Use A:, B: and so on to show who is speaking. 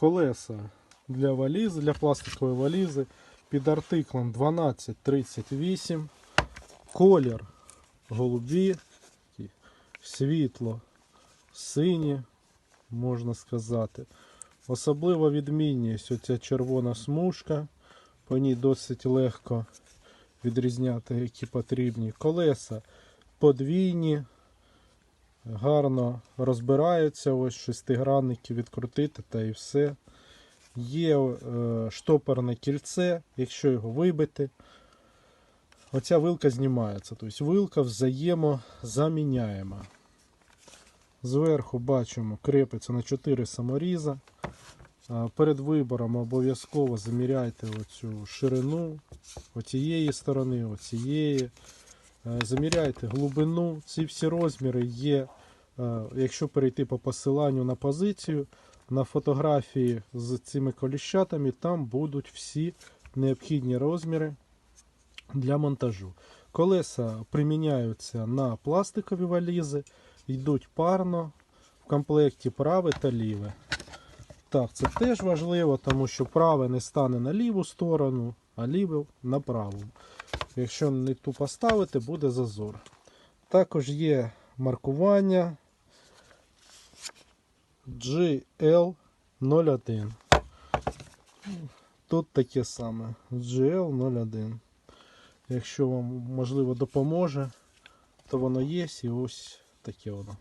A: колеса для валізи, для пластикової валізи під артиклом 1238. Колір голубі, світло, сині, можна сказати. Особлива відмінність оця червона смужка. По ній досить легко відрізняти, які потрібні. Колеса подвійні, гарно розбираються. Ось шестигранники відкрутити та і все. Є е, штопорне кільце, якщо його вибити. Оця вилка знімається. Тобто вилка взаємозаміняєма. Зверху бачимо, крепиться на 4 саморіза. Перед вибором обов'язково заміряйте оцю ширину оцієї сторони, оцієї. Е, Заміряйте глибину. Ці всі розміри є. Е, Якщо перейти по посиланню на позицію, на фотографії з цими коліщатами, там будуть всі необхідні розміри для монтажу. Колеса приміняються на пластикові валізи, йдуть парно в комплекті праве та ліве. Так, це теж важливо, тому що праве не стане на ліву сторону, а ліве на праву. Якщо не ту поставити, буде зазор. Також є маркування GL01. Тут таке саме GL01. Якщо вам можливо допоможе, то воно є і ось таке воно.